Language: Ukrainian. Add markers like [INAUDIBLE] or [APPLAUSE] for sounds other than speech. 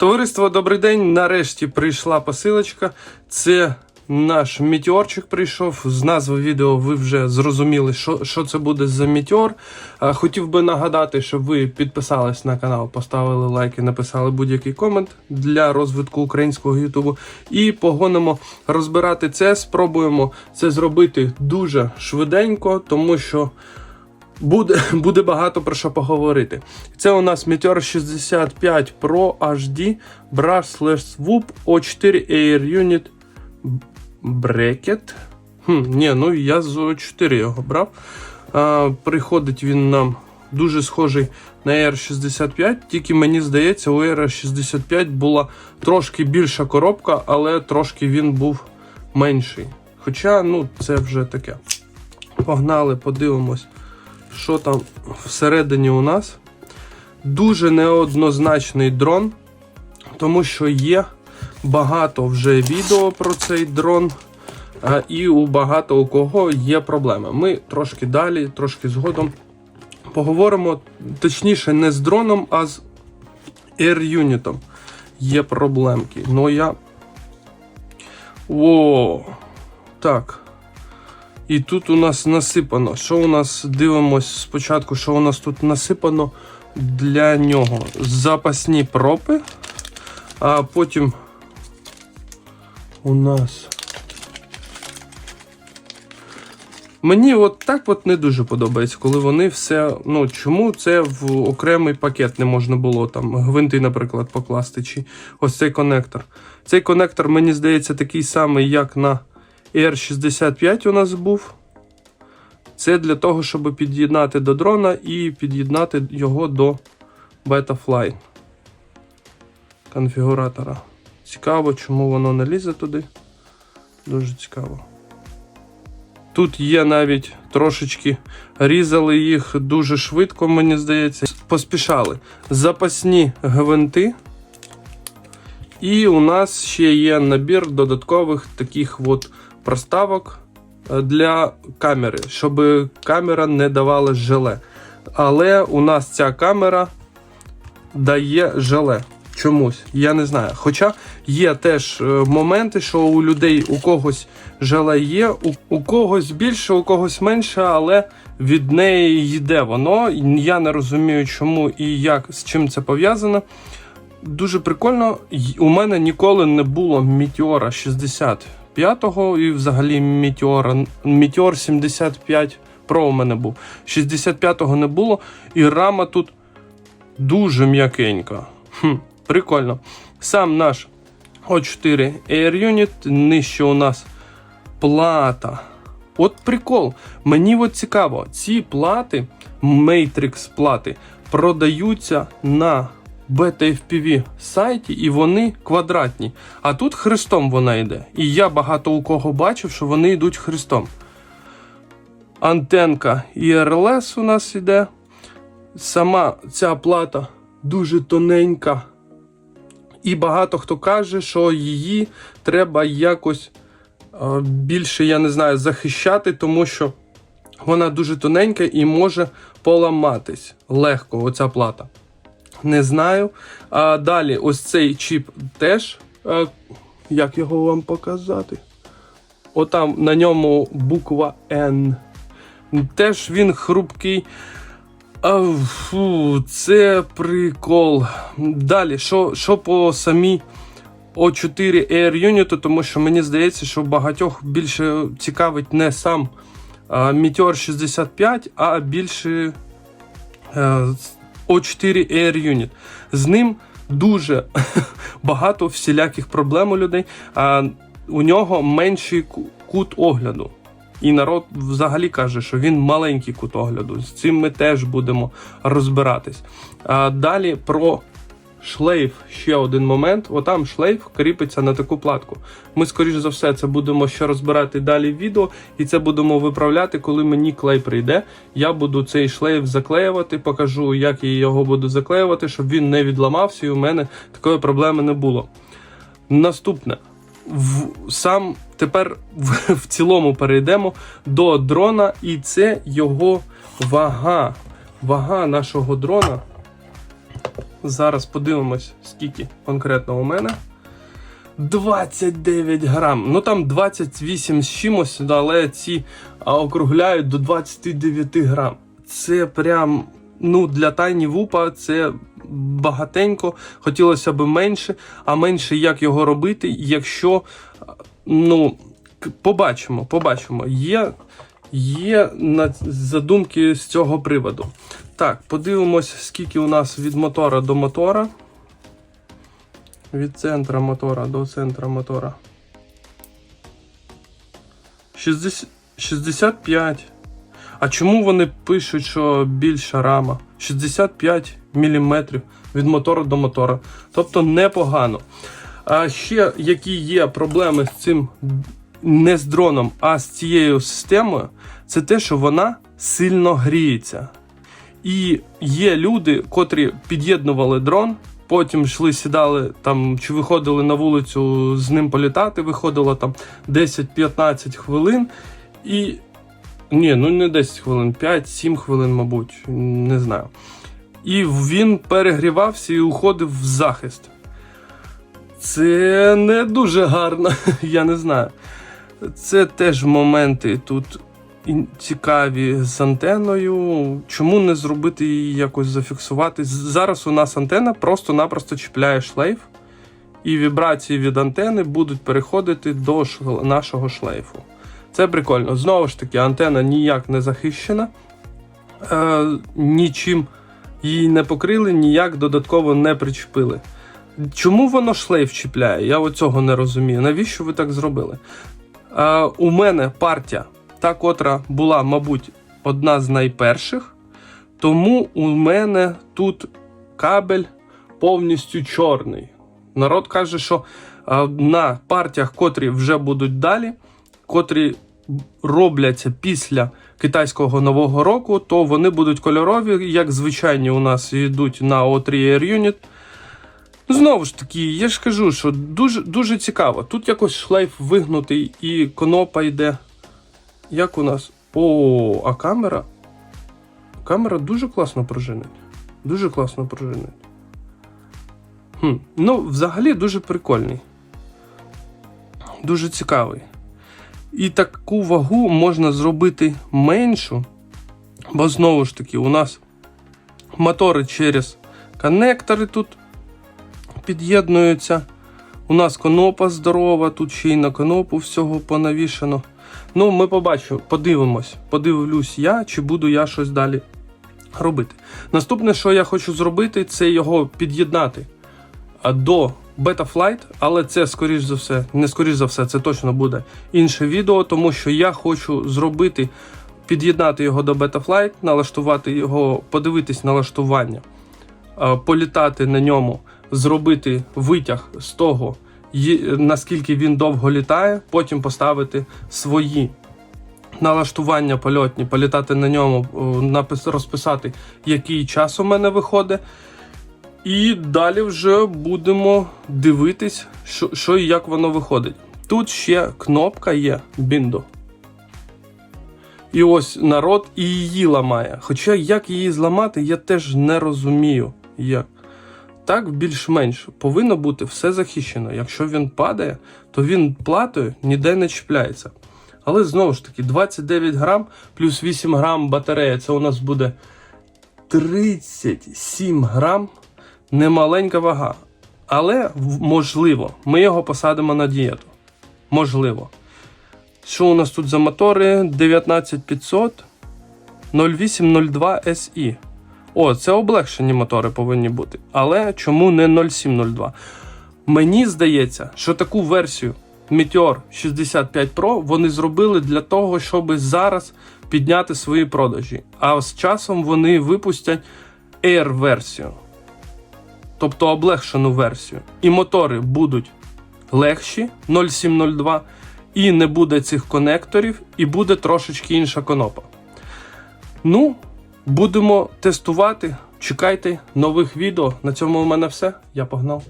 Товариство, добрий день. Нарешті прийшла посилочка. Це наш мітеорчик прийшов. З назви відео ви вже зрозуміли, що, що це буде за мітеор. Хотів би нагадати, щоб ви підписались на канал, поставили лайки, написали будь-який комент для розвитку українського Ютубу. І погонимо розбирати це. Спробуємо це зробити дуже швиденько, тому що. Буде, [LAUGHS] буде багато про що поговорити. Це у нас Meteor 65 Pro HD Brushless Swoop O4 Air Unit Bracket. Хм, ні, ну я з O4 його брав. А, приходить він нам дуже схожий на R65, тільки мені здається, у R65 була трошки більша коробка, але трошки він був менший. Хоча, ну, це вже таке. Погнали, подивимось що там всередині у нас. Дуже неоднозначний дрон, тому що є багато вже відео про цей дрон, і у багато у кого є проблеми. Ми трошки далі, трошки згодом поговоримо, точніше, не з дроном, а з Air-юнітом. Є проблемки. Ну я. О, так. І тут у нас насипано. Що у нас дивимось спочатку, що у нас тут насипано для нього? Запасні пропи, а потім у нас. Мені от так от не дуже подобається, коли вони все. Ну чому це в окремий пакет не можна було там гвинти, наприклад, покласти, чи ось цей конектор. Цей конектор, мені здається, такий самий, як на R65 у нас був. Це для того, щоб під'єднати до дрона і під'єднати його до Betafly конфігуратора. Цікаво, чому воно не лізе туди. Дуже цікаво. Тут є навіть трошечки різали їх дуже швидко, мені здається. Поспішали. Запасні гвинти. І у нас ще є набір додаткових таких от проставок е, для камери, щоб камера не давала желе. Але у нас ця камера дає желе. Чомусь, я не знаю. Хоча є теж е, моменти, що у людей у когось жала є, у, у когось більше, у когось менше, але від неї йде воно. Я не розумію, чому і як з чим це пов'язано. Дуже прикольно, у мене ніколи не було Мітіора 60. 5-го і взагалі Meteor, Meteor 75 Pro у мене був. 65-го не було. І рама тут дуже м'якенька. Хм, Прикольно. Сам наш O4 Air Unit, нижче у нас плата. От прикол. Мені от цікаво, ці плати, Matrix плати, продаються на BTFPV сайті, і вони квадратні. А тут хрестом вона йде. І я багато у кого бачив, що вони йдуть хрестом. Антенка IRLS у нас йде. Сама ця плата дуже тоненька. І багато хто каже, що її треба якось е, більше, я не знаю, захищати, тому що вона дуже тоненька і може поламатись легко, оця плата. Не знаю. А далі, ось цей чіп теж. е, як його вам показати? Отам на ньому буква N. Теж він хрупкий. А, фу, це прикол. Далі, що, що по самій O4 Air Unit, тому що мені здається, що багатьох більше цікавить не сам а, Meteor 65, а більше е, O4 Air Unit. З ним дуже [LAUGHS] багато всіляких проблем у людей. А у нього менший кут огляду. І народ взагалі каже, що він маленький кут огляду. З цим ми теж будемо розбиратись. А далі про шлейф. Ще один момент. Отам шлейф кріпиться на таку платку. Ми, скоріш за все, це будемо ще розбирати далі в відео, і це будемо виправляти, коли мені клей прийде. Я буду цей шлейф заклеювати, покажу, як я його буду заклеювати, щоб він не відламався, і у мене такої проблеми не було. Наступне. В, сам тепер в, [LAUGHS] в цілому перейдемо до дрона, і це його вага. Вага нашого дрона Зараз подивимось, скільки конкретно у мене. 29 грам. Ну там 28 з чимось, але ці округляють до 29 грам. Це прям ну, для тайні вупа це багатенько. Хотілося б менше, а менше як його робити, якщо ну, побачимо, побачимо. Є, є задумки з цього приводу. Так, подивимось, скільки у нас від мотора до мотора. Від центра мотора до центра мотора. 60, 65. А чому вони пишуть, що більша рама? 65 мм від мотора до мотора. Тобто непогано. А ще які є проблеми з цим не з дроном, а з цією системою, це те, що вона сильно гріється. І є люди, котрі під'єднували дрон, потім йшли, сідали там чи виходили на вулицю з ним політати, виходило там 10-15 хвилин. І. Ні, ну не 10 хвилин, 5-7 хвилин, мабуть, не знаю. І він перегрівався і уходив в захист. Це не дуже гарно, [LAUGHS] я не знаю. Це теж моменти тут цікаві з антеною. Чому не зробити її якось зафіксувати? Зараз у нас антена просто-напросто чіпляє шлейф, і вібрації від антени будуть переходити до нашого шлейфу. Це прикольно. Знову ж таки, антена ніяк не захищена, е, нічим її не покрили, ніяк додатково не причепили. Чому воно шлейф чіпляє? Я оцього не розумію. Навіщо ви так зробили? Е, у мене партія, та котра була, мабуть, одна з найперших, тому у мене тут кабель повністю чорний. Народ каже, що на партіях, котрі вже будуть далі, котрі робляться після китайського нового року, то вони будуть кольорові, як звичайні у нас йдуть на O3 Air Unit. Знову ж таки, я ж кажу, що дуже, дуже цікаво. Тут якось шлейф вигнутий і конопа йде. Як у нас? О, а камера. Камера дуже класно пружинить. Дуже класно пружинить. Хм. Ну, взагалі дуже прикольний. Дуже цікавий. І таку вагу можна зробити меншу, бо знову ж таки, у нас мотори через коннектори тут під'єднуються. У нас конопа здорова, тут ще й на конопу всього понавішано. Ну, ми побачимо, подивимось, подивлюсь я, чи буду я щось далі робити. Наступне, що я хочу зробити, це його під'єднати до Betaflight, але це скоріш за все, не скоріш за все, це точно буде інше відео, тому що я хочу зробити, під'єднати його до Betaflight, налаштувати його, подивитись налаштування, політати на ньому, зробити витяг з того, наскільки він довго літає, потім поставити свої налаштування польотні, політати на ньому, розписати, який час у мене виходить. І далі вже будемо дивитись, що, що і як воно виходить. Тут ще кнопка є Біндо. І ось народ і її ламає. Хоча як її зламати, я теж не розумію. Як. Так, більш-менш повинно бути все захищено. Якщо він падає, то він платою ніде не чіпляється. Але знову ж таки, 29 грам плюс 8 грам батарея, це у нас буде 37 грам. Немаленька вага. Але можливо, ми його посадимо на дієту. Можливо. Що у нас тут за мотори? 19500 0802 SI. О, це облегшені мотори повинні бути. Але чому не 0702? Мені здається, що таку версію Meteor 65 Pro вони зробили для того, щоб зараз підняти свої продажі. А з часом вони випустять Air-версію, тобто облегшену версію. І мотори будуть легші 0702, і не буде цих конекторів, і буде трошечки інша конопа. Ну, будемо тестувати. Чекайте нових відео. На цьому у мене все. Я погнав.